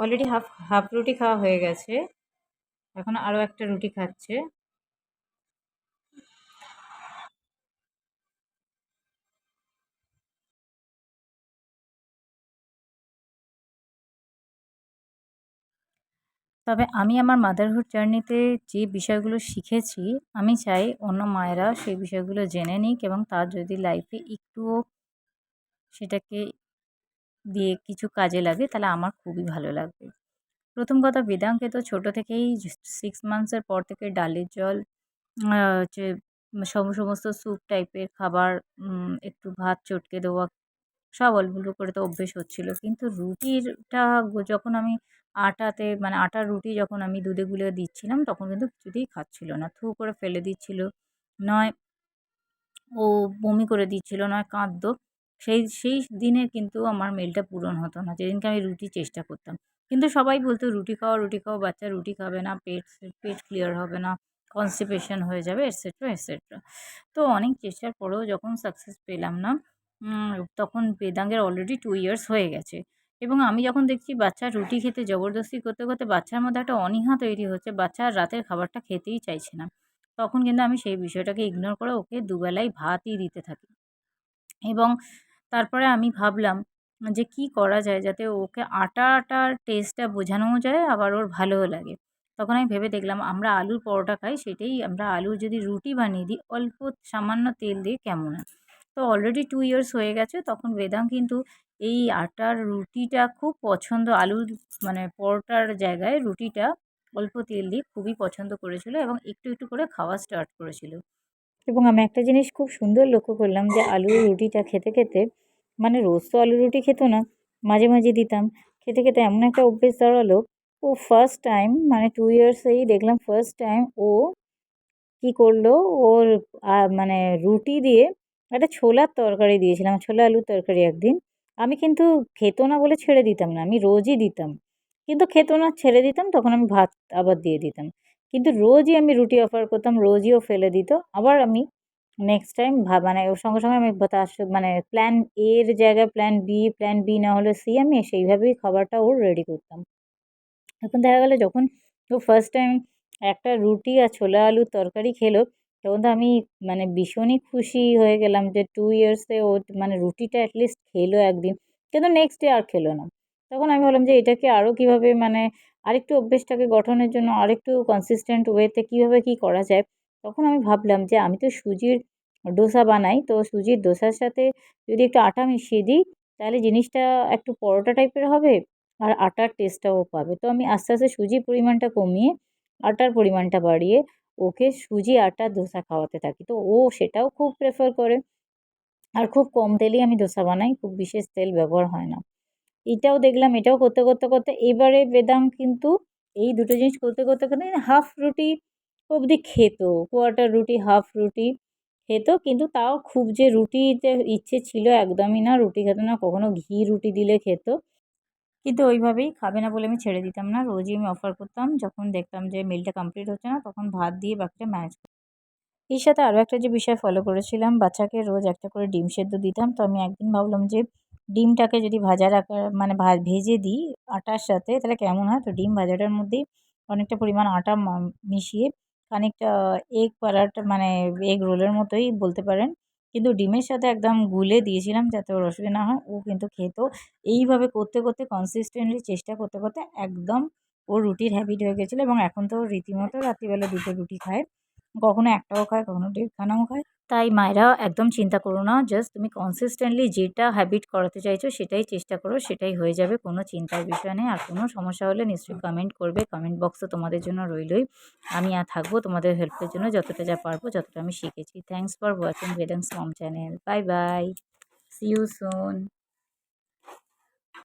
Already half half রুটি খাওয়া হয়ে গেছে। এখন আরও একটা রুটি খাচ্ছে। তবে আমি আমার মাদারহুড জার্নিতে যে বিষয়গুলো শিখেছি, আমি চাই অন্য মায়েরা সেই বিষয়গুলো জেনে নিক এবং তার যদি লাইফে একটুও সেটাকে দিয়ে কিছু কাজে লাগে, তাহলে আমার খুবই ভালো লাগবে। প্রথম কথা, বেদাঙ্কে তো ছোটো থেকেই সিক্স মান্থসের পর থেকে ডালের জল হচ্ছে সব সমস্ত স্যুপ টাইপের খাবার একটু ভাত চটকে দেওয়া, সব অল্প অল্প করে তো অভ্যেস হচ্ছিল। কিন্তু রুটিরটা যখন আমি আটাতে মানে আটার রুটি যখন আমি দুধে গুলে দিচ্ছিলাম, তখন কিন্তু কিছুতেই খাচ্ছিল না। থু করে ফেলে দিচ্ছিল, নয় ও বমি করে দিচ্ছিল, নয় কাঁদতো সেই সেই দিনে কিন্তু আমার মেলটা পূরণ হতো না। যেদিনকে আমি রুটি চেষ্টা করতাম। কিন্তু সবাই বলতো, রুটি খাও রুটি খাও, বাচ্চা রুটি খাবে না, পেট পেট ক্লিয়ার হবে না কনস্টিপেশন হয়ে যাবে এটসেট্রা এটসেট্রা তো অনেক চেষ্টার পরেও যখন সাকসেস পেলাম না তখন বেদাঙ্গের অলরেডি টু ইয়ার্স হয়ে গেছে। এবং আমি যখন দেখছি বাচ্চা রুটি খেতে জবরদস্তি করতে করতে বাচ্চার মধ্যে একটা অনীহা তৈরি হচ্ছে, বাচ্চা রাতের খাবারটা খেতেই চাইছে না। তখন কিন্তু আমি সেই বিষয়টাকে ইগনোর করে ওকে দুবেলাই ভাতই দিতে থাকি। এবং তারপরে আমি ভাবলাম যে কী করা যায় যাতে ওকে আটা আটার টেস্টটা বোঝানোও যায়, আবার ওর ভালোও লাগে। তখন আমি ভেবে দেখলাম আমরা আলুর পরোটা খাই, সেটাই আমরা আলুর যদি রুটি বানিয়ে দিই, অল্প সামান্য তেল দিয়ে কেমন হয়? তো অলরেডি টু ইয়ার্স হয়ে গেছে, তখন বেদাং কিন্তু এই আটার রুটিটা খুব পছন্দ, আলুর মানে পরোটার জায়গায় রুটিটা অল্প তেল দিয়ে খুবই পছন্দ করেছিল এবং একটু একটু করে খাওয়া স্টার্ট করেছিল। এবং আমি একটা জিনিস খুব সুন্দর লক্ষ্য করলাম যে আলুর রুটিটা খেতে খেতে মানে রোজ তো আলু রুটি খেত না, মাঝে মাঝে দিতাম। খেতে খেতে এমন একটা অভ্যেস দাঁড়াল, ও ফার্স্ট টাইম মানে টু ইয়ার্সেই দেখলাম ফার্স্ট টাইম ও কী করল, ওর মানে রুটি দিয়ে একটা ছোলার তরকারি দিয়েছিলাম, ছোলা আলুর তরকারি একদিন। আমি কিন্তু খেত না বলে ছেড়ে দিতাম না, আমি রোজই দিতাম। কিন্তু খেত না, ছেড়ে দিতাম, তখন আমি ভাত আবার দিয়ে দিতাম। কিন্তু রোজই আমি রুটি অফার করতাম রোজইও ফেলে দিত। আবার আমি নেক্সট টাইম ভা মানে ওর সঙ্গে সঙ্গে আমি তার মানে প্ল্যান এর জায়গায় প্ল্যান বি প্ল্যান বি না হলে সি আমি সেইভাবেই খাবারটা ওর রেডি করতাম। এখন দেখা গেলো যখন ও ফার্স্ট টাইম একটা রুটি আর ছোলা আলুর তরকারি খেলো, তখন তো আমি মানে ভীষণই খুশি হয়ে গেলাম যে টু ইয়ার্সে ও মানে রুটিটা অ্যাটলিস্ট খেলো একদিন। কিন্তু নেক্সট ডে আর খেলো না। তখন আমি ভাবলাম যে এটাকে আরও কীভাবে মানে আরেকটু অভ্যেসটাকে গঠনের জন্য আরেকটু কনসিস্টেন্ট ওয়েতে কীভাবে কী করা যায়, তখন আমি ভাবলাম যে আমি তো সুজির ডোসা বানাই, তো সুজির ডোসার সাথে যদি একটু আটা মিশিয়ে দিই, তাহলে জিনিসটা একটু পরোটা টাইপের হবে আর আটার টেস্টটাও পাবে। তো আমি আস্তে আস্তে সুজির পরিমাণটা কমিয়ে আটার পরিমাণটা বাড়িয়ে ওকে সুজি আটার ধোসা খাওয়াতে থাকি। তো ও সেটাও খুব প্রেফার করে আর খুব কম তেলেই আমি ধোসা বানাই, খুব বিশেষ তেল ব্যবহার হয় না। এটাও দেখলাম, এটাও করতে করতে করতে। এবারে বেদাম কিন্তু এই দুটো জিনিস করতে করতে করতে হাফ রুটি অবধি খেত, কোয়ার্টার রুটি, হাফ রুটি খেত। কিন্তু তাও খুব যে রুটিতে ইচ্ছে ছিল একদমই না, রুটি খেত না কখনও ঘি রুটি দিলে খেত। কিন্তু ওইভাবেই খাবে না বলে আমি ছেড়ে দিতাম না। রোজই আমি অফার করতাম, যখন দেখতাম যে মিলটা কমপ্লিট হচ্ছে না, তখন ভাত দিয়ে বাকিটা ম্যানেজ এর সাথে আরও একটা যে বিষয় ফলো করেছিলাম, বাচ্চাকে রোজ একটা করে ডিম সেদ্ধ দিতাম। তো আমি একদিন ভাবলাম যে ডিমটাকে যদি ভাজা রাখা মানে ভেজে দিই আটার সাথে, তাহলে কেমন হয়? তো ডিম ভাজাটার মধ্যেই অনেকটা পরিমাণ আটা মিশিয়ে খানিকটা এগ পরাটা মানে এগ রোলের মতোই বলতে পারেন। কিন্তু ডিমের সাথে একদম গুলে দিয়েছিলাম যাতে ওর অসুবিধা না হয়। ও কিন্তু খেত। এইভাবে করতে করতে কনসিস্টেন্টলি চেষ্টা করতে করতে একদম ওর রুটির হ্যাবিট হয়ে গেছিল এবং এখন তো রীতিমতো রাত্রিবেলা দুটো রুটি খায়। কখনো একটাও খায়, কখনো দেড়খানাও খায়। তাই মায়েরা একদম চিন্তা করো না জাস্ট তুমি কনসিস্টেন্টলি যেটা হ্যাবিট করাতে চাইছো সেটাই চেষ্টা করো, সেটাই হয়ে যাবে, কোনো চিন্তার বিষয় নেই। আর কোনো সমস্যা হলে নিশ্চয়ই কমেন্ট করবে কমেন্ট বক্স তো তোমাদের জন্য রইলই। আমি আর থাকব তোমাদের হেল্পের জন্য যতটা যা পারব, যতটা আমি শিখেছি। Thanks for watching Vedang's mom channel bye bye see you soon